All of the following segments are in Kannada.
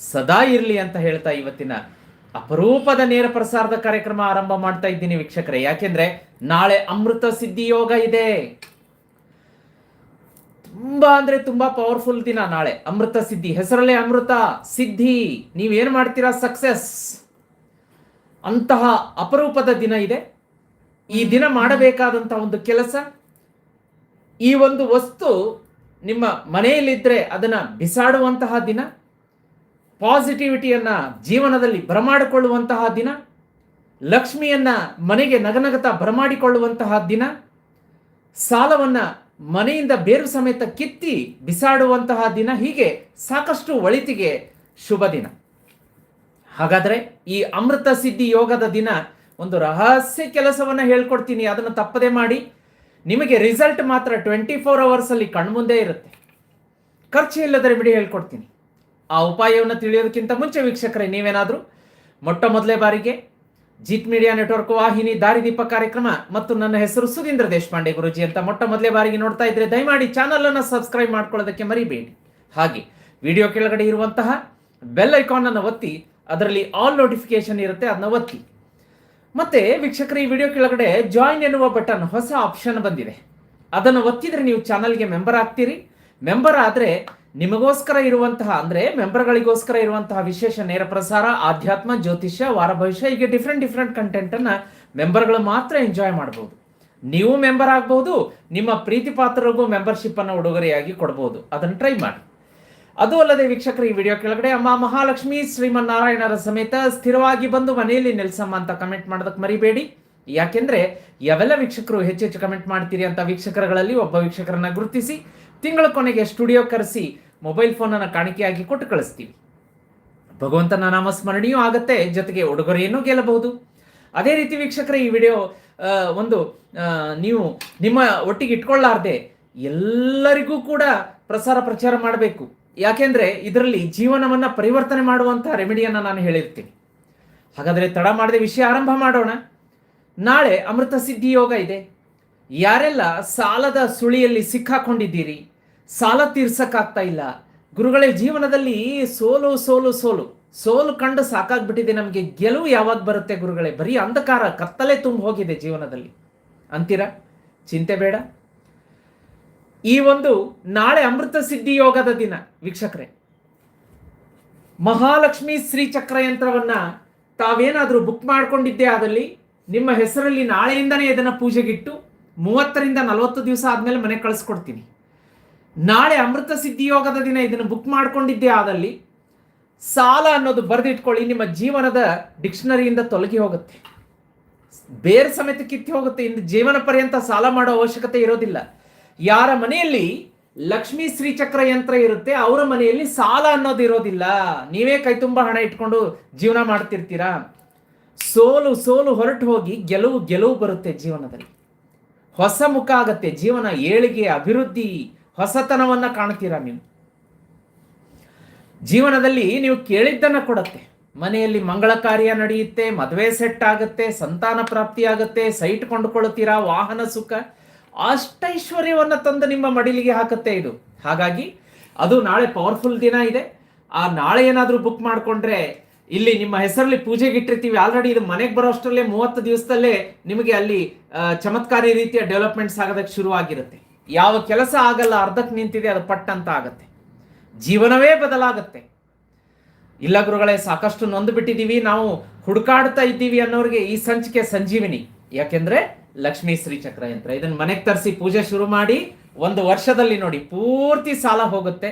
ಸದಾ ಇರಲಿ ಅಂತ ಹೇಳ್ತಾ ಇವತ್ತಿನ ಅಪರೂಪದ ನೇರ ಪ್ರಸಾರದ ಕಾರ್ಯಕ್ರಮ ಆರಂಭ ಮಾಡ್ತಾ ಇದ್ದೀನಿ ವೀಕ್ಷಕರೇ. ಯಾಕೆಂದ್ರೆ ನಾಳೆ ಅಮೃತ ಸಿದ್ಧಿ ಯೋಗ ಇದೆ. ತುಂಬಾ ಅಂದ್ರೆ ತುಂಬಾ ಪವರ್ಫುಲ್ ದಿನ ನಾಳೆ. ಅಮೃತ ಸಿದ್ಧಿ. ಹೆಸರಲ್ಲೇ ಅಮೃತ ಸಿದ್ಧಿ. ನೀವೇನ್ ಮಾಡ್ತೀರಾ? ಸಕ್ಸೆಸ್ ಅಂತಹ ಅಪರೂಪದ ದಿನ ಇದೆ. ಈ ದಿನ ಮಾಡಬೇಕಾದಂತಹ ಒಂದು ಕೆಲಸ, ಈ ಒಂದು ವಸ್ತು ನಿಮ್ಮ ಮನೆಯಲ್ಲಿದ್ದರೆ ಅದನ್ನ ಬಿಸಾಡುವಂತಹ ದಿನ ಪಾಸಿಟಿವಿಟಿಯನ್ನ ಜೀವನದಲ್ಲಿ ಬರಮಾಡಿಕೊಳ್ಳುವಂತಹ ದಿನ, ಲಕ್ಷ್ಮಿಯನ್ನ ಮನೆಗೆ ನಗನಗತ ಬರಮಾಡಿಕೊಳ್ಳುವಂತಹ ದಿನ, ಸಾಲವನ್ನ ಮನೆಯಿಂದ ಬೇರು ಸಮೇತ ಕಿತ್ತಿ ಬಿಸಾಡುವಂತಹ ದಿನ, ಹೀಗೆ ಸಾಕಷ್ಟು ಒಳಿತಿಗೆ ಶುಭ ದಿನ. ಹಾಗಾದ್ರೆ ಈ ಅಮೃತ ಸಿದ್ಧಿ ಯೋಗದ ದಿನ ಒಂದು ರಹಸ್ಯ ಕೆಲಸವನ್ನ ಹೇಳ್ಕೊಡ್ತೀನಿ, ಅದನ್ನು ತಪ್ಪದೆ ಮಾಡಿ. ನಿಮಗೆ ರಿಸಲ್ಟ್ ಮಾತ್ರ ಟ್ವೆಂಟಿ ಫೋರ್ ಅವರ್ಸ್ ಅಲ್ಲಿ ಕಣ್ಮುಂದೆ ಇರುತ್ತೆ. ಖರ್ಚು ಇಲ್ಲದರೆ ಬಿಡಿ ಹೇಳ್ಕೊಡ್ತೀನಿ. ಆ ಉಪಾಯವನ್ನು ತಿಳಿಯೋದಕ್ಕಿಂತ ಮುಂಚೆ ವೀಕ್ಷಕರೇ, ನೀವೇನಾದರೂ ಮೊಟ್ಟ ಮೊದಲೇ ಬಾರಿಗೆ ಜೀತ್ ಮೀಡಿಯಾ ನೆಟ್ವರ್ಕ್ ವಾಹಿನಿ ದಾರಿದೀಪ ಕಾರ್ಯಕ್ರಮ ಮತ್ತು ನನ್ನ ಹೆಸರು ಸುಧೀಂದ್ರ ದೇಶಪಾಂಡೆ ಗುರುಜಿ ಅಂತ ಮೊಟ್ಟ ಮೊದಲೇ ಬಾರಿಗೆ ನೋಡ್ತಾ ಇದ್ರೆ ದಯಮಾಡಿ ಚಾನಲ್ ಅನ್ನು ಸಬ್ಸ್ಕ್ರೈಬ್ ಮಾಡ್ಕೊಳ್ಳೋದಕ್ಕೆ ಮರಿಬೇಡಿ. ಹಾಗೆ ವಿಡಿಯೋ ಕೆಳಗಡೆ ಇರುವಂತಹ ಬೆಲ್ ಐಕಾನ್ ಅನ್ನು ಒತ್ತಿ, ಅದರಲ್ಲಿ ಆಲ್ ನೋಟಿಫಿಕೇಶನ್ ಇರುತ್ತೆ, ಅದನ್ನ ಒತ್ತಿ. ಮತ್ತೆ ವೀಕ್ಷಕರು, ಈ ವಿಡಿಯೋ ಕೆಳಗಡೆ ಜಾಯಿನ್ ಎನ್ನುವ ಬಟನ್ ಹೊಸ ಆಪ್ಷನ್ ಬಂದಿದೆ. ಅದನ್ನು ಒತ್ತಿದ್ರೆ ನೀವು ಚಾನಲ್ಗೆ ಮೆಂಬರ್ ಆಗ್ತೀರಿ. ಮೆಂಬರ್ ಆದ್ರೆ ನಿಮಗೋಸ್ಕರ ಇರುವಂತಹ, ಅಂದ್ರೆ ಮೆಂಬರ್ಗಳಿಗೋಸ್ಕರ ಇರುವಂತಹ ವಿಶೇಷ ನೇರ ಪ್ರಸಾರ, ಆಧ್ಯಾತ್ಮ, ಜ್ಯೋತಿಷ್ಯ, ವಾರ ಭವಿಷ್ಯ, ಹೀಗೆ ಡಿಫ್ರೆಂಟ್ ಡಿಫ್ರೆಂಟ್ ಕಂಟೆಂಟ್ ಅನ್ನ ಮೆಂಬರ್ಗಳು ಮಾತ್ರ ಎಂಜಾಯ್ ಮಾಡಬಹುದು ನೀವು ಮೆಂಬರ್ ಆಗಬಹುದು ನಿಮ್ಮ ಪ್ರೀತಿ ಪಾತ್ರರಿಗೂ ಮೆಂಬರ್ಶಿಪ್ ಅನ್ನು ಉಡುಗೊರೆಯಾಗಿ ಕೊಡಬಹುದು ಅದನ್ನು ಟ್ರೈ ಮಾಡಿ. ಅದು ಅಲ್ಲದೆ ವೀಕ್ಷಕರು, ಈ ವಿಡಿಯೋ ಕೆಳಗಡೆ ಅಮ್ಮ ಮಹಾಲಕ್ಷ್ಮಿ, ಶ್ರೀಮನ್ನಾರಾಯಣರ ಸಮೇತ ಸ್ಥಿರವಾಗಿ ಬಂದು ಮನೆಯಲ್ಲಿ ನೆಲೆಸಮ್ಮ ಅಂತ ಕಮೆಂಟ್ ಮಾಡೋದಕ್ಕೆ ಮರಿಬೇಡಿ. ಯಾಕೆಂದ್ರೆ, ಯಾವೆಲ್ಲ ವೀಕ್ಷಕರು ಹೆಚ್ಚೆಚ್ಚು ಕಮೆಂಟ್ ಮಾಡ್ತೀರಿ ಅಂತ ವೀಕ್ಷಕರುಗಳಲ್ಲಿ ಒಬ್ಬ ವೀಕ್ಷಕರನ್ನ ಗುರುತಿಸಿ, ತಿಂಗಳ ಕೊನೆಗೆ ಸ್ಟುಡಿಯೋ ಕರೆಸಿ ಮೊಬೈಲ್ ಫೋನನ್ನು ಕಾಣಿಕೆಯಾಗಿ ಕೊಟ್ಟು ಕಳಿಸ್ತೀವಿ. ಭಗವಂತನ ನಾಮಸ್ಮರಣೆಯೂ ಆಗತ್ತೆ, ಜೊತೆಗೆ ಉಡುಗೊರೆಯನ್ನು ಗೆಲ್ಲಬಹುದು. ಅದೇ ರೀತಿ ವೀಕ್ಷಕರೇ, ಈ ವಿಡಿಯೋ ಒಂದು ನೀವು ನಿಮ್ಮ ಒಟ್ಟಿಗೆ ಇಟ್ಕೊಳ್ಳಾರ್ದೆ ಎಲ್ಲರಿಗೂ ಕೂಡ ಪ್ರಸಾರ ಪ್ರಚಾರ ಮಾಡಬೇಕು. ಯಾಕೆಂದ್ರೆ ಇದರಲ್ಲಿ ಜೀವನವನ್ನ ಪರಿವರ್ತನೆ ಮಾಡುವಂಥ ರೆಮಿಡಿಯನ್ನ ನಾನು ಹೇಳಿರ್ತೀನಿ. ಹಾಗಾದ್ರೆ ತಡ ಮಾಡದೆ ವಿಷಯ ಆರಂಭ ಮಾಡೋಣ. ನಾಳೆ ಅಮೃತ ಸಿದ್ಧಿ ಯೋಗ ಇದೆ. ಯಾರೆಲ್ಲ ಸಾಲದ ಸುಳಿಯಲ್ಲಿ ಸಿಕ್ಕಾಕೊಂಡಿದ್ದೀರಿ ಸಾಲ ತೀರ್ಸಕ್ಕಾಗ್ತಾ ಇಲ್ಲ. ಗುರುಗಳೇ, ಜೀವನದಲ್ಲಿ ಸೋಲು ಸೋಲು ಸೋಲು. ಸೋಲು ಕಂಡು ಸಾಕಾಗ್ಬಿಟ್ಟಿದೆ ನಮಗೆ. ಗೆಲುವು ಯಾವಾಗ ಬರುತ್ತೆ ಗುರುಗಳೇ? ಬರೀ ಅಂಧಕಾರ, ಕತ್ತಲೆ ತುಂಬ ಹೋಗಿದೆ ಜೀವನದಲ್ಲಿ. ಅಂತೀರಾ? ಚಿಂತೆ ಬೇಡ. ಈ ಒಂದು ನಾಳೆ ಅಮೃತ ಸಿದ್ಧಿ ಯೋಗದ ದಿನ, ವೀಕ್ಷಕರೇ. ಮಹಾಲಕ್ಷ್ಮಿ ಶ್ರೀ ಚಕ್ರ ಯಂತ್ರವನ್ನ ತಾವೇನಾದ್ರೂ ಬುಕ್ ಮಾಡ್ಕೊಂಡಿದ್ದೆ ಆದಲ್ಲಿ, ನಿಮ್ಮ ಹೆಸರಲ್ಲಿ ನಾಳೆಯಿಂದನೇ ಇದನ್ನ ಪೂಜೆಗಿಟ್ಟು, ಮೂವತ್ತರಿಂದ ನಲವತ್ತು ದಿವಸ ಆದ್ಮೇಲೆ ಮನೆ ಕಳಿಸ್ಕೊಡ್ತೀನಿ. ನಾಳೆ ಅಮೃತ ಸಿದ್ಧಿಯೋಗದ ದಿನ ಇದನ್ನು ಬುಕ್ ಮಾಡ್ಕೊಂಡಿದ್ದೆ ಆದಲ್ಲಿ, ಸಾಲ ಅನ್ನೋದು ಬರೆದಿಟ್ಕೊಳ್ಳಿ, ನಿಮ್ಮ ಜೀವನದ ಡಿಕ್ಷನರಿಯಿಂದ ತೊಲಗಿ ಹೋಗುತ್ತೆ. ಬೇರೆ ಸಮೇತ ಕಿತ್ತಿ ಹೋಗುತ್ತೆ ಇಂದು ಜೀವನ ಪರ್ಯಂತ ಸಾಲ ಮಾಡೋ ಅವಶ್ಯಕತೆ ಇರೋದಿಲ್ಲ. ಯಾರ ಮನೆಯಲ್ಲಿ ಲಕ್ಷ್ಮೀ ಶ್ರೀಚಕ್ರ ಯಂತ್ರ ಇರುತ್ತೆ, ಅವರ ಮನೆಯಲ್ಲಿ ಸಾಲ ಅನ್ನೋದು ಇರೋದಿಲ್ಲ. ನೀವೇ ಕೈ ತುಂಬ ಹಣ ಇಟ್ಕೊಂಡು ಜೀವನ ಮಾಡ್ತಿರ್ತೀರಾ? ಸೋಲು ಸೋಲು ಹೊರಟು ಹೋಗಿ ಗೆಲುವು ಗೆಲುವು ಬರುತ್ತೆ ಜೀವನದಲ್ಲಿ. ಹೊಸ ಮುಖ ಆಗತ್ತೆ, ಜೀವನ ಏಳಿಗೆ, ಅಭಿವೃದ್ಧಿ ಹೊಸತನವನ್ನ ಕಾಣ್ತೀರಾ ನೀವು? ಜೀವನದಲ್ಲಿ ನೀವು ಕೇಳಿದ್ದನ್ನ ಕೊಡತ್ತೆ. ಮನೆಯಲ್ಲಿ ಮಂಗಳ ಕಾರ್ಯ ನಡೆಯುತ್ತೆ, ಮದುವೆ ಸೆಟ್ ಆಗುತ್ತೆ, ಸಂತಾನ ಪ್ರಾಪ್ತಿ ಆಗುತ್ತೆ, ಸೈಟ್ ಕೊಂಡುಕೊಳ್ಳುತ್ತೀರಾ ವಾಹನ ಸುಖ? ಅಷ್ಟೈಶ್ವರ್ಯವನ್ನು ತಂದು ನಿಮ್ಮ ಮಡಿಲಿಗೆ ಹಾಕುತ್ತೆ ಇದು. ಹಾಗಾಗಿ ಅದು ನಾಳೆ ಪವರ್ಫುಲ್ ದಿನ ಇದೆ. ಆ ನಾಳೆ ಏನಾದರೂ ಬುಕ್ ಮಾಡಿಕೊಂಡ್ರೆ ಇಲ್ಲಿ ನಿಮ್ಮ ಹೆಸರಲ್ಲಿ ಪೂಜೆಗೆ ಇಟ್ಟಿರ್ತೀವಿ. ಆಲ್ರೆಡಿ ಇದು ಮನೆಗೆ ಬರೋ ಅಷ್ಟರಲ್ಲೇ ಮೂವತ್ತು ದಿವಸದಲ್ಲೇ ನಿಮಗೆ ಅಲ್ಲಿ ಚಮತ್ಕಾರಿ ರೀತಿಯ ಡೆವಲಪ್ಮೆಂಟ್ಸ್ ಆಗೋದಕ್ಕೆ ಶುರು ಆಗಿರುತ್ತೆ ಯಾವ ಕೆಲಸ ಆಗಲ್ಲ, ಅರ್ಧಕ್ಕೆ ನಿಂತಿದೆ, ಅದು ಪಟ್ಟಂತ ಆಗತ್ತೆ ಜೀವನವೇ ಬದಲಾಗತ್ತೆ. ಇಲ್ಲ ಗುರುಗಳೇ, ಸಾಕಷ್ಟು ನೊಂದು ಬಿಟ್ಟಿದ್ದೀವಿ ನಾವು ಹುಡುಕಾಡ್ತಾ ಇದ್ದೀವಿ ಅನ್ನೋರಿಗೆ ಈ ಸಂಚಿಕೆ ಸಂಜೀವಿನಿ. ಯಾಕೆಂದ್ರೆ ಲಕ್ಷ್ಮೀ ಶ್ರೀ ಚಕ್ರ ಯಂತ್ರ. ಇದನ್ನ ಮನೆಗೆ ತರಿಸಿ ಪೂಜೆ ಶುರು ಮಾಡಿ ಒಂದು ವರ್ಷದಲ್ಲಿ ನೋಡಿ ಪೂರ್ತಿ ಸಾಲ ಹೋಗುತ್ತೆ.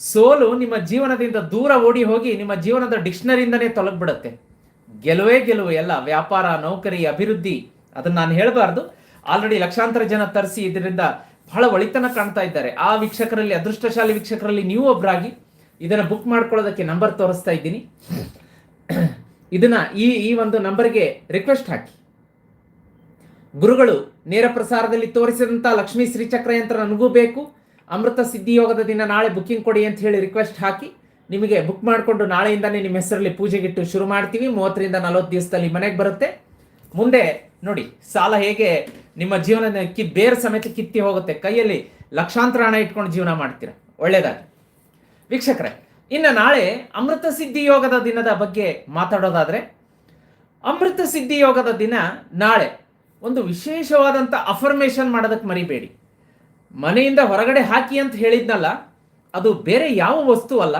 ಸೋಲು ನಿಮ್ಮ ಜೀವನದಿಂದ ದೂರ ಓಡಿ ಹೋಗಿ ನಿಮ್ಮ ಜೀವನದ ಡಿಕ್ಷನರಿಯಿಂದನೇ ತೊಲಗ್ಬಿಡುತ್ತೆ. ಗೆಲುವೇ ಗೆಲುವು, ಎಲ್ಲ ವ್ಯಾಪಾರ, ನೌಕರಿ, ಅಭಿವೃದ್ಧಿ, ಅದನ್ನ ನಾನು ಹೇಳಬಾರ್ದು. ಆಲ್ರೆಡಿ ಲಕ್ಷಾಂತರ ಜನ ತರಿಸಿ ಇದರಿಂದ ಬಹಳ ಒಳಿತನ ಕಾಣ್ತಾ ಇದ್ದಾರೆ. ಆ ವೀಕ್ಷಕರಲ್ಲಿ, ಅದೃಷ್ಟಶಾಲಿ ವೀಕ್ಷಕರಲ್ಲಿ ನೀವು ಒಬ್ಬರಾಗಿ ಇದನ್ನು ಬುಕ್ ಮಾಡ್ಕೊಳ್ಳೋದಕ್ಕೆ ನಂಬರ್ ತೋರಿಸ್ತಾ ಇದ್ದೀನಿ. ಇದನ್ನ ಈ ಈ ಒಂದು ನಂಬರ್ಗೆ ರಿಕ್ವೆಸ್ಟ್ ಹಾಕಿ. ಗುರುಗಳು, ನೇರ ಪ್ರಸಾರದಲ್ಲಿ ತೋರಿಸಿದಂಥ ಲಕ್ಷ್ಮೀ ಶ್ರೀಚಕ್ರ ಯಂತ್ರ ನನಗೂ ಬೇಕು. ಅಮೃತ ಸಿದ್ಧಿಯೋಗದ ದಿನ ನಾಳೆ ಬುಕ್ಕಿಂಗ್ ಕೊಡಿ ಅಂತ ಹೇಳಿ ರಿಕ್ವೆಸ್ಟ್ ಹಾಕಿ. ನಿಮಗೆ ಬುಕ್ ಮಾಡಿಕೊಂಡು ನಾಳೆಯಿಂದನೇ ನಿಮ್ಮ ಹೆಸರಲ್ಲಿ ಪೂಜೆಗಿಟ್ಟು ಶುರು ಮಾಡ್ತೀವಿ. ಮೂವತ್ತರಿಂದ ನಲವತ್ತು ದಿವಸದಲ್ಲಿ ಮನೆಗೆ ಬರುತ್ತೆ. ಮುಂದೆ ನೋಡಿ, ಸಾಲ ಹೇಗೆ ನಿಮ್ಮ ಜೀವನ ಕಿ ಬೇರೆ ಸಮೇತ ಕಿತ್ತಿ ಹೋಗುತ್ತೆ. ಕೈಯಲ್ಲಿ ಲಕ್ಷಾಂತರ ಹಣ ಇಟ್ಕೊಂಡು ಜೀವನ ಮಾಡ್ತೀರ? ಒಳ್ಳೇದಾಗಿ. ವೀಕ್ಷಕರೇ, ಇನ್ನು ನಾಳೆ ಅಮೃತ ಸಿದ್ಧಿ ಯೋಗದ ದಿನದ ಬಗ್ಗೆ ಮಾತಾಡೋದಾದ್ರೆ, ಅಮೃತ ಸಿದ್ಧಿ ಯೋಗದ ದಿನ ನಾಳೆ. ಒಂದು ವಿಶೇಷವಾದಂಥ ಅಫರ್ಮೇಷನ್ ಮಾಡೋದಕ್ಕೆ ಮರಿಬೇಡಿ. ಮನೆಯಿಂದ ಹೊರಗಡೆ ಹಾಕಿ ಅಂತ ಹೇಳಿದ್ನಲ್ಲ, ಅದು ಬೇರೆ ಯಾವ ವಸ್ತು ಅಲ್ಲ.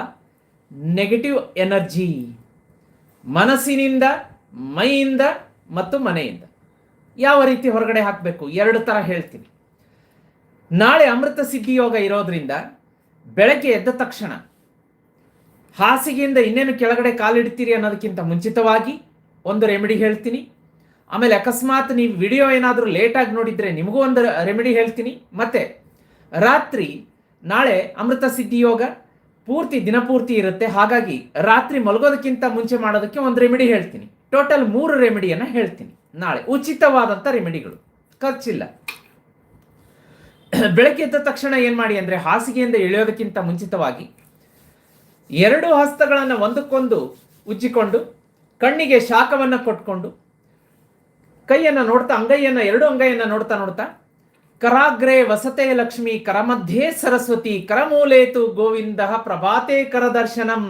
Negative energy. ಮನಸ್ಸಿನಿಂದ, ಮೈಯಿಂದ ಮತ್ತು ಮನೆಯಿಂದ. ಯಾವ ರೀತಿ ಹೊರಗಡೆ ಹಾಕಬೇಕು? ಎರಡು ಥರ ಹೇಳ್ತೀನಿ. ನಾಳೆ ಅಮೃತ ಸಿದ್ಧಿ ಯೋಗ ಇರೋದ್ರಿಂದ ಬೆಳಗ್ಗೆ ಎದ್ದ ತಕ್ಷಣ ಹಾಸಿಗೆಯಿಂದ ಇನ್ನೇನು ಕೆಳಗಡೆ ಕಾಲಿಡ್ತೀರಿ ಅನ್ನೋದಕ್ಕಿಂತ ಮುಂಚಿತವಾಗಿ ಒಂದು ರೆಮಿಡಿ ಹೇಳ್ತೀನಿ. ಆಮೇಲೆ ಅಕಸ್ಮಾತ್ ನೀವು ವಿಡಿಯೋ ಏನಾದರೂ ಲೇಟಾಗಿ ನೋಡಿದರೆ ನಿಮಗೂ ಒಂದು ರೆಮಿಡಿ ಹೇಳ್ತೀನಿ. ಮತ್ತು ರಾತ್ರಿ ನಾಳೆ ಅಮೃತ ಸಿದ್ಧಿ ಯೋಗ ಪೂರ್ತಿ ದಿನಪೂರ್ತಿ ಇರುತ್ತೆ. ಹಾಗಾಗಿ ರಾತ್ರಿ ಮಲಗೋದಕ್ಕಿಂತ ಮುಂಚೆ ಮಾಡೋದಕ್ಕೆ ಒಂದು ರೆಮಿಡಿ ಹೇಳ್ತೀನಿ. ಟೋಟಲ್ ಮೂರು ರೆಮಿಡಿಯನ್ನು ಹೇಳ್ತೀನಿ. ನಾಳೆ ಉಚಿತವಾದಂಥ ರೆಮಿಡಿಗಳು. ಖರ್ಚಿಲ್ಲ. ಬೆಳಗ್ಗೆ ಎದ್ದ ತಕ್ಷಣ ಏನು ಮಾಡಿ ಅಂದರೆ ಹಾಸಿಗೆಯಿಂದ ಇಳಿಯೋದಕ್ಕಿಂತ ಮುಂಚಿತವಾಗಿ ಎರಡು ಹಸ್ತಗಳನ್ನು ಒಂದಕ್ಕೊಂದು ಉಜ್ಜಿಕೊಂಡು ಕಣ್ಣಿಗೆ ಶಾಖವನ್ನು ಕೊಟ್ಕೊಂಡು ಕೈಯನ್ನು ನೋಡ್ತಾ ಅಂಗೈಯನ್ನು ಎರಡು ಅಂಗೈಯನ್ನು ನೋಡ್ತಾ ನೋಡ್ತಾ, ಕರಾಗ್ರೆ ವಸತೆ ಲಕ್ಷ್ಮಿ, ಕರಮಧ್ಯೆ ಸರಸ್ವತಿ, ಕರಮೂಲೇತು ಗೋವಿಂದ ಪ್ರಭಾತೆ ಕರದರ್ಶನಂ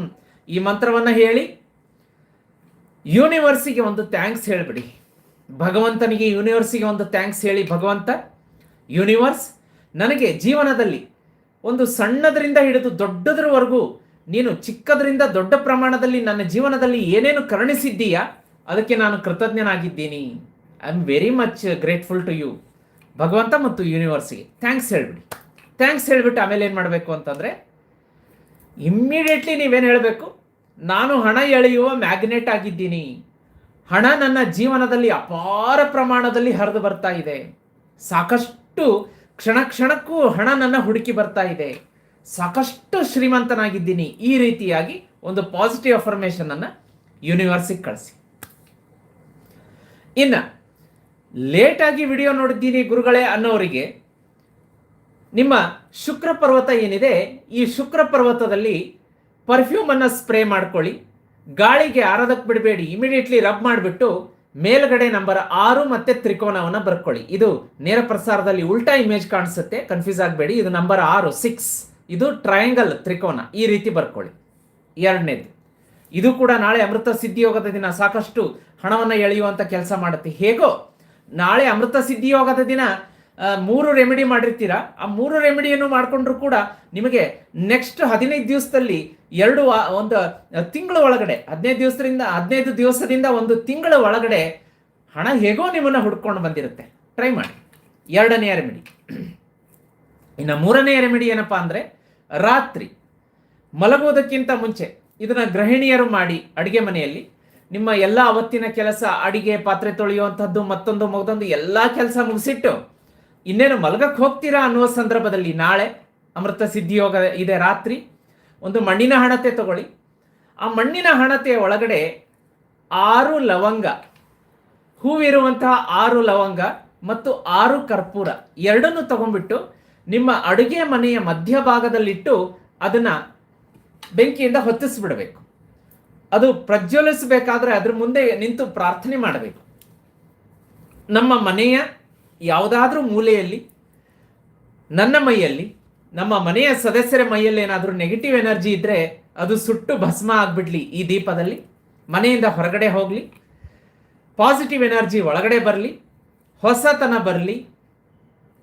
ಈ ಮಂತ್ರವನ್ನು ಹೇಳಿ ಯೂನಿವರ್ಸಿಗೆ ಒಂದು ಥ್ಯಾಂಕ್ಸ್ ಹೇಳ್ಬಿಡಿ. ಭಗವಂತನಿಗೆ ಯೂನಿವರ್ಸಿಗೆ ಒಂದು ಥ್ಯಾಂಕ್ಸ್ ಹೇಳಿ, ಭಗವಂತ ಯೂನಿವರ್ಸ್ ನನಗೆ ಜೀವನದಲ್ಲಿ ಒಂದು ಸಣ್ಣದರಿಂದ ಹಿಡಿದು ದೊಡ್ಡದ್ರವರೆಗೂ ನೀನು ಚಿಕ್ಕದರಿಂದ ದೊಡ್ಡ ಪ್ರಮಾಣದಲ್ಲಿ ನನ್ನ ಜೀವನದಲ್ಲಿ ಏನೇನು ಕರುಣಿಸಿದ್ದೀಯಾ, ಅದಕ್ಕೆ ನಾನು ಕೃತಜ್ಞನಾಗಿದ್ದೀನಿ. I am very much grateful to you ಭಗವಂತ ಮತ್ತು ಯೂನಿವರ್ಸಿಗೆ ಥ್ಯಾಂಕ್ಸ್ ಹೇಳ್ಬಿಡಿ. ಥ್ಯಾಂಕ್ಸ್ ಹೇಳ್ಬಿಟ್ಟು ಆಮೇಲೆ ಏನು ಮಾಡಬೇಕು ಅಂತಂದರೆ ಇಮ್ಮಿಡಿಯೇಟ್ಲಿ ನೀವೇನು ಹೇಳಬೇಕು? ನಾನು ಹಣ ಎಳೆಯುವ ಮ್ಯಾಗ್ನೆಟ್ ಆಗಿದ್ದೀನಿ. ಹಣ ನನ್ನ ಜೀವನದಲ್ಲಿ ಅಪಾರ ಪ್ರಮಾಣದಲ್ಲಿ ಹರಿದು ಬರ್ತಾ ಇದೆ. ಸಾಕಷ್ಟು ಕ್ಷಣ ಕ್ಷಣಕ್ಕೂ ಹಣ ನನ್ನ ಹುಡುಕಿ ಬರ್ತಾ ಇದೆ. ಸಾಕಷ್ಟು ಶ್ರೀಮಂತನಾಗಿದ್ದೀನಿ. ಈ ರೀತಿಯಾಗಿ ಒಂದು ಪಾಸಿಟಿವ್ ಅಫರ್ಮೇಷನ್ ಅನ್ನು ಯೂನಿವರ್ಸಿಗೆ ಕಳಿಸಿ. ಇನ್ನು ಲೇಟಾಗಿ ವಿಡಿಯೋ ನೋಡಿದ್ದೀನಿ ಗುರುಗಳೇ ಅನ್ನೋರಿಗೆ ನಿಮ್ಮ ಶುಕ್ರ ಪರ್ವತ ಏನಿದೆ, ಈ ಶುಕ್ರ ಪರ್ವತದಲ್ಲಿ ಪರ್ಫ್ಯೂಮನ್ನು ಸ್ಪ್ರೇ ಮಾಡ್ಕೊಳ್ಳಿ. ಗಾಳಿಗೆ ಆರೋದಕ್ಕೆ ಬಿಡಬೇಡಿ ಇಮಿಡಿಯೇಟ್ಲಿ ರಬ್ ಮಾಡಿಬಿಟ್ಟು ಮೇಲ್ಗಡೆ ನಂಬರ್ ಆರು ಮತ್ತೆ ತ್ರಿಕೋನವನ್ನು ಬರ್ಕೊಳ್ಳಿ. ಇದು ನೇರ ಪ್ರಸಾರದಲ್ಲಿ ಉಲ್ಟಾ ಇಮೇಜ್ ಕಾಣಿಸುತ್ತೆ ಕನ್ಫ್ಯೂಸ್ ಆಗಬೇಡಿ. ಇದು ನಂಬರ್ ಆರು ಸಿಕ್ಸ್ ಇದು ಟ್ರಯಾಂಗಲ್ ತ್ರಿಕೋನ, ಈ ರೀತಿ ಬರ್ಕೊಳ್ಳಿ. ಎರಡನೇದು, ಇದು ಕೂಡ ನಾಳೆ ಅಮೃತ ಸಿದ್ಧಿಯೋಗದ ದಿನ, ಸಾಕಷ್ಟು ಹಣವನ್ನು ಎಳೆಯುವಂತ ಕೆಲಸ ಮಾಡುತ್ತೆ. ಹೇಗೋ, ನಾಳೆ ಅಮೃತ ಸಿದ್ಧಿಯೋಗದ ದಿನ ಮೂರು ರೆಮಿಡಿ ಮಾಡಿರ್ತೀರಾ? ಆ ಮೂರು ರೆಮಿಡಿಯನ್ನು ಮಾಡಿಕೊಂಡ್ರು ಕೂಡ ನಿಮಗೆ ನೆಕ್ಸ್ಟ್ ಹದಿನೈದು ದಿವಸದಲ್ಲಿ ಎರಡು ಒಂದು ತಿಂಗಳ ಒಳಗಡೆ, ಹದಿನೈದು ದಿವಸದಿಂದ ಹದಿನೈದು ದಿವಸದಿಂದ ಒಂದು ತಿಂಗಳ ಒಳಗಡೆ ಹಣ ಹೇಗೋ ನಿಮ್ಮನ್ನು ಹುಡ್ಕೊಂಡು ಬಂದಿರುತ್ತೆ. ಟ್ರೈ ಮಾಡಿ. ಎರಡನೆಯ ರೆಮಿಡಿ ಇನ್ನು ಮೂರನೆಯ ರೆಮಿಡಿ ಏನಪ್ಪ ಅಂದರೆ ರಾತ್ರಿ ಮಲಗೋದಕ್ಕಿಂತ ಮುಂಚೆ ಇದನ್ನು ಗೃಹಿಣಿಯರು ಮಾಡಿ ಅಡುಗೆ ಮನೆಯಲ್ಲಿ, ನಿಮ್ಮ ಎಲ್ಲ ಅವತ್ತಿನ ಕೆಲಸ ಅಡಿಗೆ, ಪಾತ್ರೆ ತೊಳೆಯುವಂಥದ್ದು ಮತ್ತೊಂದು, ಮಗದೊಂದು ಎಲ್ಲ ಕೆಲಸ ಮುಗಿಸಿಟ್ಟು ಇನ್ನೇನು ಮಲಗಕ್ಕೆ ಹೋಗ್ತೀರಾ ಅನ್ನುವ ಸಂದರ್ಭದಲ್ಲಿ ನಾಳೆ ಅಮೃತ ಸಿದ್ಧಿಯೋಗ ಇದೆ ರಾತ್ರಿ, ಒಂದು ಮಣ್ಣಿನ ಹಣತೆ ತಗೊಳ್ಳಿ. ಆ ಮಣ್ಣಿನ ಹಣತೆ ಒಳಗಡೆ ಆರು ಲವಂಗ, ಹೂವಿರುವಂತಹ ಆರು ಲವಂಗ ಮತ್ತು ಆರು ಕರ್ಪೂರ ಎರಡನ್ನು ತಗೊಂಡ್ಬಿಟ್ಟು ನಿಮ್ಮ ಅಡುಗೆ ಮನೆಯ ಮಧ್ಯಭಾಗದಲ್ಲಿಟ್ಟು ಅದನ್ನು ಬೆಂಕಿಯಿಂದ ಹೊತ್ತಿಸ್ಬಿಡಬೇಕು. ಅದು ಪ್ರಜ್ವಲಿಸಬೇಕಾದ್ರೆ ಅದ್ರ ಮುಂದೆ ನಿಂತು ಪ್ರಾರ್ಥನೆ ಮಾಡಬೇಕು. ನಮ್ಮ ಮನೆಯ ಯಾವುದಾದ್ರೂ ಮೂಲೆಯಲ್ಲಿ, ನನ್ನ ಮೈಯಲ್ಲಿ, ನಮ್ಮ ಮನೆಯ ಸದಸ್ಯರ ಮೈಯಲ್ಲಿ ಏನಾದರೂ ನೆಗೆಟಿವ್ ಎನರ್ಜಿ ಇದ್ದರೆ ಅದು ಸುಟ್ಟು ಭಸ್ಮ ಆಗ್ಬಿಡ್ಲಿ ಈ ದೀಪದಲ್ಲಿ. ಮನೆಯಿಂದ ಹೊರಗಡೆ ಹೋಗಲಿ ಪಾಸಿಟಿವ್ ಎನರ್ಜಿ ಒಳಗಡೆ ಬರಲಿ, ಹೊಸತನ ಬರಲಿ,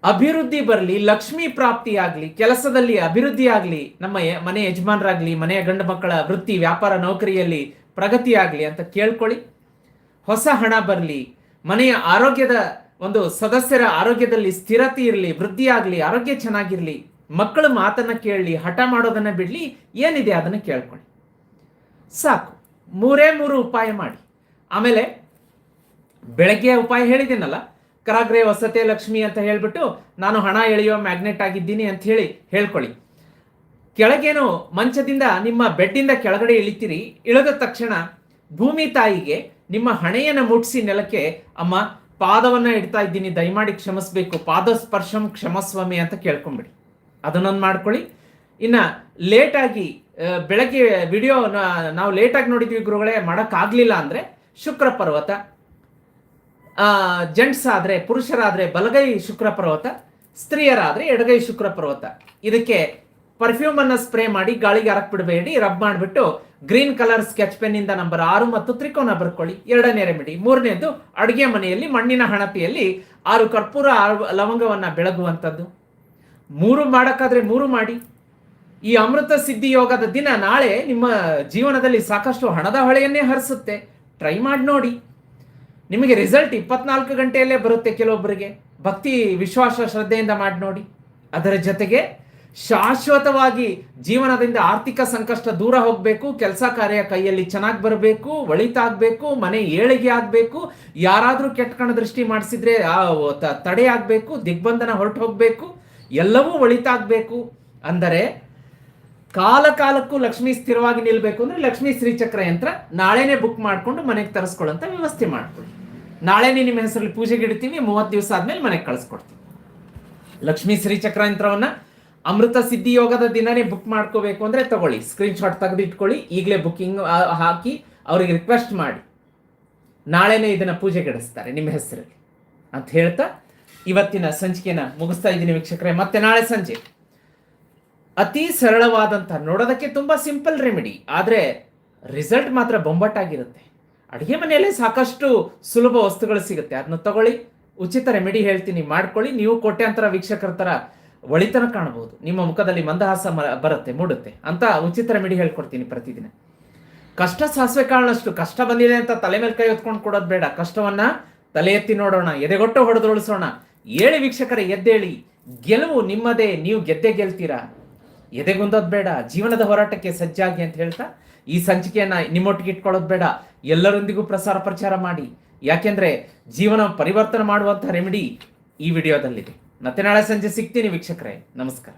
ಅಭಿವೃದ್ಧಿ ಬರಲಿ, ಲಕ್ಷ್ಮೀ ಪ್ರಾಪ್ತಿಯಾಗಲಿ ಕೆಲಸದಲ್ಲಿ ಅಭಿವೃದ್ಧಿ ಆಗಲಿ, ನಮ್ಮ ಮನೆ ಯಜಮಾನರಾಗಲಿ, ಮನೆಯ ಗಂಡು ಮಕ್ಕಳ ವೃತ್ತಿ, ವ್ಯಾಪಾರ, ನೌಕರಿಯಲ್ಲಿ ಪ್ರಗತಿ ಆಗಲಿ ಅಂತ ಕೇಳ್ಕೊಳ್ಳಿ. ಹೊಸ ಹಣ ಬರಲಿ, ಮನೆಯ ಆರೋಗ್ಯದ ಒಂದು ಸದಸ್ಯರ ಆರೋಗ್ಯದಲ್ಲಿ ಸ್ಥಿರತೆ ಇರಲಿ ವೃದ್ಧಿ ಆಗಲಿ ಆರೋಗ್ಯ ಚೆನ್ನಾಗಿರಲಿ, ಮಕ್ಕಳ ಮಾತನ್ನ ಕೇಳಲಿ, ಹಠ ಮಾಡೋದನ್ನ ಬಿಡಲಿ, ಏನಿದೆ ಅದನ್ನು ಕೇಳ್ಕೊಳ್ಳಿ. ಸಾಕು, ಮೂರೇ ಮೂರು ಉಪಾಯ ಮಾಡಿ. ಆಮೇಲೆ ಬೆಳಗ್ಗೆ ಉಪಾಯ ಹೇಳಿದ್ದೀನಲ್ಲ, ಕರಾಗ್ರೆ ವಸತೆ ಲಕ್ಷ್ಮಿ ಅಂತ ಹೇಳ್ಬಿಟ್ಟು ನಾನು ಹಣ ಎಳೆಯುವ ಮ್ಯಾಗ್ನೆಟ್ ಆಗಿದ್ದೀನಿ ಅಂತ ಹೇಳಿ ಹೇಳ್ಕೊಳ್ಳಿ. ಕೆಳಗೇನು ಮಂಚದಿಂದ ನಿಮ್ಮ ಬೆಡ್ಡಿಂದ ಕೆಳಗಡೆ ಇಳಿತೀರಿ, ಇಳಿದ ತಕ್ಷಣ ಭೂಮಿ ತಾಯಿಗೆ ನಿಮ್ಮ ಹಣೆಯನ್ನು ಮುಟ್ಟಿಸಿ ನೆಲಕ್ಕೆ, ಅಮ್ಮ ಪಾದವನ್ನ ಇಡ್ತಾ ಇದ್ದೀನಿ, ದಯಮಾಡಿ ಕ್ಷಮಿಸ್ಬೇಕು. ಪಾದ ಸ್ಪರ್ಶಂ ಕ್ಷಮಸ್ವಾಮಿ ಅಂತ ಕೇಳ್ಕೊಂಬಿಡಿ. ಅದನ್ನೊಂದು ಮಾಡ್ಕೊಳ್ಳಿ. ಇನ್ನ ಲೇಟಾಗಿ ಬೆಳಗ್ಗೆ ವಿಡಿಯೋ ನಾವು ಲೇಟಾಗಿ ನೋಡಿದ್ವಿ ಗುರುಗಳೇ, ಮಾಡೋಕ್ಕಾಗಲಿಲ್ಲ ಅಂದರೆ ಶುಕ್ರ ಪರ್ವತ ಜೆಂಟ್ಸ್ ಆದ್ರೆ ಪುರುಷರಾದ್ರೆ ಬಲಗೈ ಶುಕ್ರ ಪರ್ವತ ಸ್ತ್ರೀಯರಾದ್ರೆ ಎಡಗೈ ಶುಕ್ರ ಪರ್ವತ ಇದಕ್ಕೆ ಪರ್ಫ್ಯೂಮ್ ಅನ್ನ ಸ್ಪ್ರೇ ಮಾಡಿ ಗಾಳಿಗೆ ಹರಕ್ ಬಿಡಬೇಡಿ ರಬ್ ಮಾಡಿಬಿಟ್ಟು ಗ್ರೀನ್ ಕಲರ್ ಸ್ಕೆಚ್ ಪೆನ್ ಇಂದ ನಂಬರ್ ಆರು ಮತ್ತು ತ್ರಿಕೋನ ಬರ್ಕೊಳ್ಳಿ. ಎರಡನೇ ರೆಮಿಡಿ ಮೂರನೇದು, ಅಡುಗೆ ಮನೆಯಲ್ಲಿ ಮಣ್ಣಿನ ಹಣತೆಯಲ್ಲಿ ಆರು ಕರ್ಪೂರ ಆರು ಲವಂಗವನ್ನ ಬೆಳಗುವಂಥದ್ದು. ಮೂರು ಮಾಡಕ್ಕಾದ್ರೆ ಮೂರು ಮಾಡಿ. ಈ ಅಮೃತ ಸಿದ್ಧಿ ಯೋಗದ ದಿನ ನಾಳೆ ನಿಮ್ಮ ಜೀವನದಲ್ಲಿ ಸಾಕಷ್ಟು ಹಣದ ಹೊಳೆಯನ್ನೇ ಹರಿಸುತ್ತೆ. ಟ್ರೈ ಮಾಡಿ ನೋಡಿ. ನಿಮಗೆ ರಿಸಲ್ಟ್ ಇಪ್ಪತ್ನಾಲ್ಕು ಗಂಟೆಯಲ್ಲೇ ಬರುತ್ತೆ ಕೆಲವೊಬ್ಬರಿಗೆ. ಭಕ್ತಿ, ವಿಶ್ವಾಸ, ಶ್ರದ್ಧೆಯಿಂದ ಮಾಡಿ ನೋಡಿ. ಅದರ ಜೊತೆಗೆ ಶಾಶ್ವತವಾಗಿ ಜೀವನದಿಂದ ಆರ್ಥಿಕ ಸಂಕಷ್ಟ ದೂರ ಹೋಗಬೇಕು, ಕೆಲಸ ಕಾರ್ಯ ಕೈಯಲ್ಲಿ ಚೆನ್ನಾಗಿ ಬರಬೇಕು ಒಳಿತಾಗಬೇಕು ಮನೆ ಏಳಿಗೆ ಆಗಬೇಕು, ಯಾರಾದರೂ ಕೆಟ್ಟ ಕಣ ದೃಷ್ಟಿ ಮಾಡಿಸಿದ್ರೆ ತಡೆ ಆಗಬೇಕು, ದಿಗ್ಬಂಧನ ಹೊರಟು ಹೋಗಬೇಕು, ಎಲ್ಲವೂ ಒಳಿತಾಗಬೇಕು ಅಂದರೆ ಕಾಲ ಕಾಲಕ್ಕೂ ಲಕ್ಷ್ಮಿ ಸ್ಥಿರವಾಗಿ ನಿಲ್ಲಬೇಕು ಅಂದ್ರೆ ಲಕ್ಷ್ಮಿ ಶ್ರೀಚಕ್ರ ಯಂತ್ರ ನಾಳೆನೇ ಬುಕ್ ಮಾಡಿಕೊಂಡು ಮನೆಗೆ ತರಿಸ್ಕೊಳ್ಳೋಂಥ ವ್ಯವಸ್ಥೆ ಮಾಡ್ಕೊಳ್ಳಿ. ನಾಳೆನೇ ನಿಮ್ಮ ಹೆಸರಲ್ಲಿ ಪೂಜೆಗೆ ಇಡ್ತೀವಿ ಮೂವತ್ತು ದಿವಸ ಆದ್ಮೇಲೆ ಮನೆಗೆ ಕಳಿಸ್ಕೊಡ್ತೀನಿ. ಲಕ್ಷ್ಮೀ ಶ್ರೀಚಕ್ರ ಯಂತ್ರವನ್ನ ಅಮೃತ ಸಿದ್ಧಿ ಯೋಗದ ದಿನನೇ ಬುಕ್ ಮಾಡ್ಕೋಬೇಕು ಅಂದ್ರೆ ತಗೊಳ್ಳಿ. ಸ್ಕ್ರೀನ್ ಶಾಟ್ ತೆಗೆದು ಇಟ್ಕೊಳ್ಳಿ ಈಗಲೇ ಬುಕ್ಕಿಂಗ್ ಹಾಕಿ ಅವರಿಗೆ ರಿಕ್ವೆಸ್ಟ್ ಮಾಡಿ. ನಾಳೆನೇ ಇದನ್ನ ಪೂಜೆಗೆಡಿಸ್ತಾರೆ ನಿಮ್ಮ ಹೆಸರಲ್ಲಿ ಅಂತ ಹೇಳ್ತಾ ಇವತ್ತಿನ ಸಂಚಿಕೆನ ಮುಗಿಸ್ತಾ ಇದ್ದೀನಿ ವೀಕ್ಷಕರೇ. ಮತ್ತೆ ನಾಳೆ ಸಂಜೆ. ಅತಿ ಸರಳವಾದಂಥ ನೋಡೋದಕ್ಕೆ ತುಂಬ ಸಿಂಪಲ್ ರೆಮಿಡಿ ಆದರೆ ರಿಸಲ್ಟ್ ಮಾತ್ರ ಬೊಂಬಟ್ಟಾಗಿರುತ್ತೆ. ಅಡುಗೆ ಮನೆಯಲ್ಲೇ ಸಾಕಷ್ಟು ಸುಲಭ ವಸ್ತುಗಳು ಸಿಗುತ್ತೆ. ಅದನ್ನ ತಗೊಳ್ಳಿ. ಉಚಿತ ರೆಮಿಡಿ ಹೇಳ್ತೀನಿ, ಮಾಡ್ಕೊಳ್ಳಿ. ನೀವು ಕೋಟ್ಯಾಂತರ ವೀಕ್ಷಕರ ಥರ ಒಳಿತನ ಕಾಣಬಹುದು. ನಿಮ್ಮ ಮುಖದಲ್ಲಿ ಮಂದಹಾಸ ಬರುತ್ತೆ, ಮೂಡುತ್ತೆ. ಅಂತ ಉಚಿತ ರೆಮಿಡಿ ಹೇಳ್ಕೊಡ್ತೀನಿ ಪ್ರತಿದಿನ. ಕಷ್ಟ ಸಾಸಿವೆ ಕಾರಣಷ್ಟು ಕಷ್ಟ ಬಂದಿದೆ ಅಂತ ತಲೆ ಮೇಲೆ ಕೈ ಹೊತ್ಕೊಂಡು ಕೊಡೋದು ಬೇಡ. ಕಷ್ಟವನ್ನ ತಲೆ ಎತ್ತಿ ನೋಡೋಣ, ಎದೆಗೊಟ್ಟು ಹೊಡೆದೊಳಿಸೋಣ. ಏಳಿ ವೀಕ್ಷಕರ, ಎದ್ದೇಳಿ. ಗೆಲುವು ನಿಮ್ಮದೇ, ನೀವು ಗೆದ್ದೆ ಗೆಲ್ತೀರಾ? ಎದೆಗುಂದೋದು ಬೇಡ. ಜೀವನದ ಹೋರಾಟಕ್ಕೆ ಸಜ್ಜಾಗಿ ಅಂತ ಹೇಳ್ತಾ ಈ ಸಂಚಿಕೆಯನ್ನ ನಿಮ್ಮೊಟ್ಟಿಗೆ ಇಟ್ಕೊಳ್ಳೋದು ಬೇಡ. ಎಲ್ಲರೊಂದಿಗೂ ಪ್ರಸಾರ ಪ್ರಚಾರ ಮಾಡಿ. ಯಾಕೆಂದ್ರೆ ಜೀವನ ಪರಿವರ್ತನೆ ಮಾಡುವಂತಹ ರೆಮಿಡಿ ಈ ವಿಡಿಯೋದಲ್ಲಿದೆ. ಮತ್ತೆ ನಾಳೆ ಸಂಜೆ ಸಿಗ್ತೀನಿ ವೀಕ್ಷಕರೇ. ನಮಸ್ಕಾರ.